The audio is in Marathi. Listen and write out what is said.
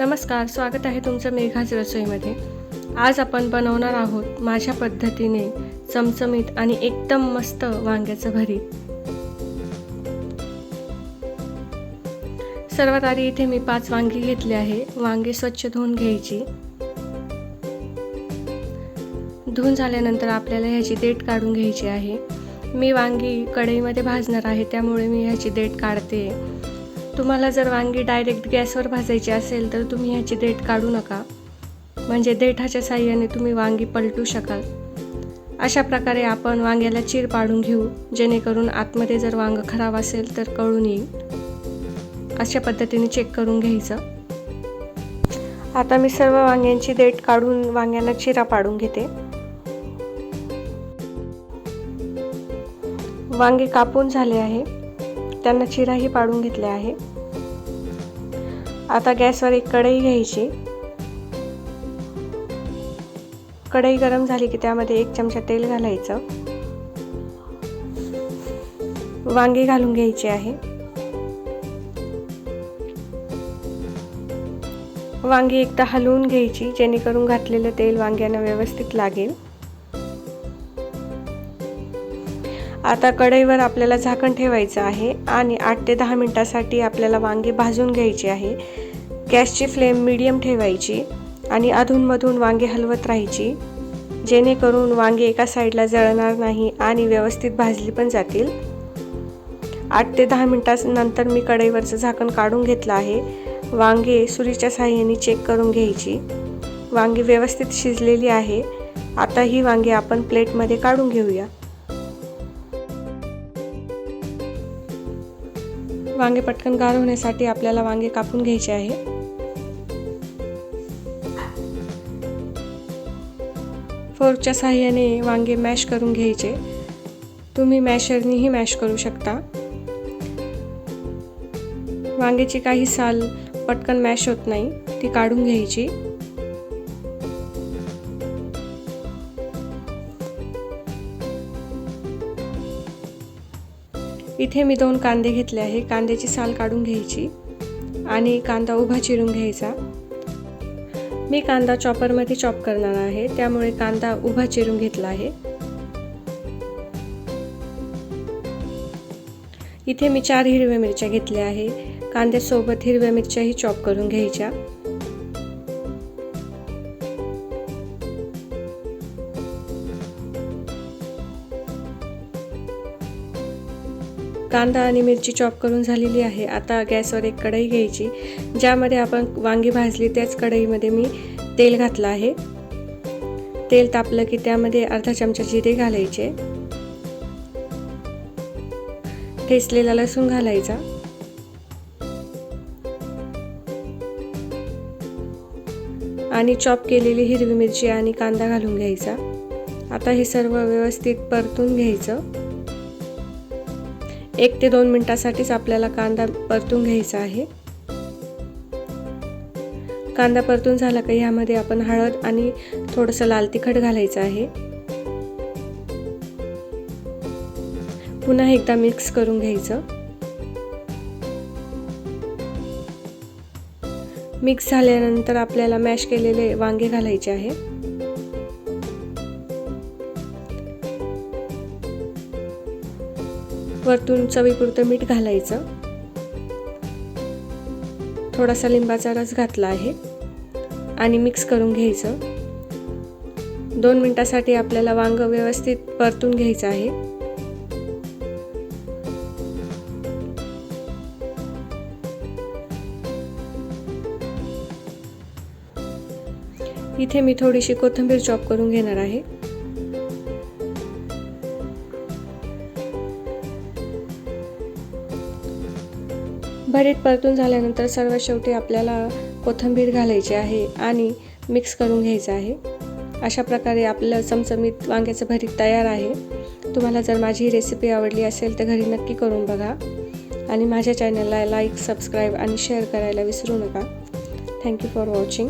नमस्कार स्वागत आहे तुमचं मेघाच रसोईमध्ये आज आपण बनवणार आहोत माझ्या पद्धतीने चमचमीत आणि एकदम मस्त वांग्याचं भरीत सर्वात आधी इथे मी पाच वांगी घेतली आहे. वांगी स्वच्छ धुवून घ्यायची. धुवून झाल्यानंतर आपल्याला ह्याची देठ काढून घ्यायची आहे. मी वांगी कढईमध्ये भाजणार आहे त्यामुळे मी ह्याची देठ काढते. तुम्हाला जर वांगी डायरेक्ट गॅसवर भाजायची असेल तर तुम्ही ह्याची देठ काढू नका. म्हणजे देठाच्या साह्याने तुम्ही वांगी पलटू शकाल. अशा प्रकारे आपण वांग्याला चीर पाडून घेऊ. जेणेकरून आतमध्ये जर वांग खराब असेल तर कळून येईल. अशा पद्धतीने चेक करून घ्यायचं. आता मी सर्व वांग्यांची देठ काढून वांग्यांना चिरा पाडून घेते. वांगे कापून झाले आहे. त्यांना चिराही पाडून घेतले आहे. आता गॅसवर एक कढई घ्यायची. कढई गरम झाली की त्यामध्ये एक चमचा तेल घालायचं. वांगे घालून घ्यायचे आहे. वांगी एकदा हलवून घ्यायची जेणेकरून घातलेलं तेल वांग्यांना व्यवस्थित लागेल. आता कढईवर आपल्याला झाकण ठेवायचं आहे आणि आठ ते दहा मिनटासाठी आपल्याला वांगे भाजून घ्यायचे आहे. गॅसची फ्लेम मीडियम ठेवायची आणि अधूनमधून वांगे हलवत राहायची. जेणेकरून वांगे एका साईडला जळणार नाही आणि व्यवस्थित भाजली पण जातील. आठ ते दहा मिनटानंतर मी कढईवरचं झाकण काढून घेतलं आहे. वांगे सुरीच्या साह्याने चेक करून घ्यायची. वांगी व्यवस्थित शिजलेली आहे. आता ही वांगे आपण प्लेटमध्ये काढून घेऊया. वांगे पटकन गार होण्यासाठी आपल्याला वांगे कापून घ्यायचे आहे. फोर्कच्या सहाय्याने वांगे मॅश करून घ्यायचे. तुम्ही मॅशरनीही मॅश करू शकता. वांग्याची काही साल पटकन मॅश होत नाही ती काढून घ्यायची. इथे मी दोन कांदे घेतले आहे. कांद्याची साल काढून घ्यायची आणि कांदा उभा चिरून घ्यायचा. मी कांदा चॉपरमध्ये चॉप करणार आहे. त्यामुळे कांदा उभा चिरून घेतला आहे. इथे मी चार हिरव्या मिरच्या घेतल्या आहे. कांद्यासोबत हिरव्या मिरच्याही चॉप करून घ्यायच्या. कांदा आणि मिरची चॉप करून झालेली आहे. आता गॅसवर एक कढई घ्यायची ज्यामध्ये आपण वांगी भाजली त्याच कढईमध्ये मी तेल घातलं आहे. तेल तापलं की त्यामध्ये अर्धा चमचा जिरे घालायचे. ठेचलेला लसूण घालायचा. आणि चॉप केलेली हिरवी मिरची आणि कांदा घालून घ्यायचा. आता हे सर्व व्यवस्थित परतून घ्यायचं. एक ते दोन मिनटासाठीच आपल्याला कांदा परतून घ्यायचा आहे. कांदा परतून झाला का ह्यामध्ये आपण हळद आणि थोडंसं लाल तिखट घालायचं आहे. पुन्हा एकदा मिक्स करून घ्यायचं. मिक्स झाल्यानंतर आपल्याला मॅश केलेले वांगे घालायचे आहे. वरतून चवीपुरतं मीठ घालायचं. थोडासा लिंबाचा रस घातला आहे आणि मिक्स करून घ्यायचं. दोन मिनटासाठी आपल्याला वांग व्यवस्थित परतून घ्यायचं आहे. इथे मी थोडीशी कोथिंबीर चॉप करून घेणार आहे. भरीत परतून झाल्यानंतर सर्वात शेवटी आपल्याला कोथिंबीर घालायची आहे आणि मिक्स करून घ्यायचं आहे. अशा प्रकारे आपलं चमचमीत वांग्याचं भरीत तयार आहे. तुम्हाला जर माझी ही रेसिपी आवडली असेल तर घरी नक्की करून बघा. आणि माझ्या चॅनलला लाईक सबस्क्राईब आणि शेअर करायला विसरू नका. Thank you for watching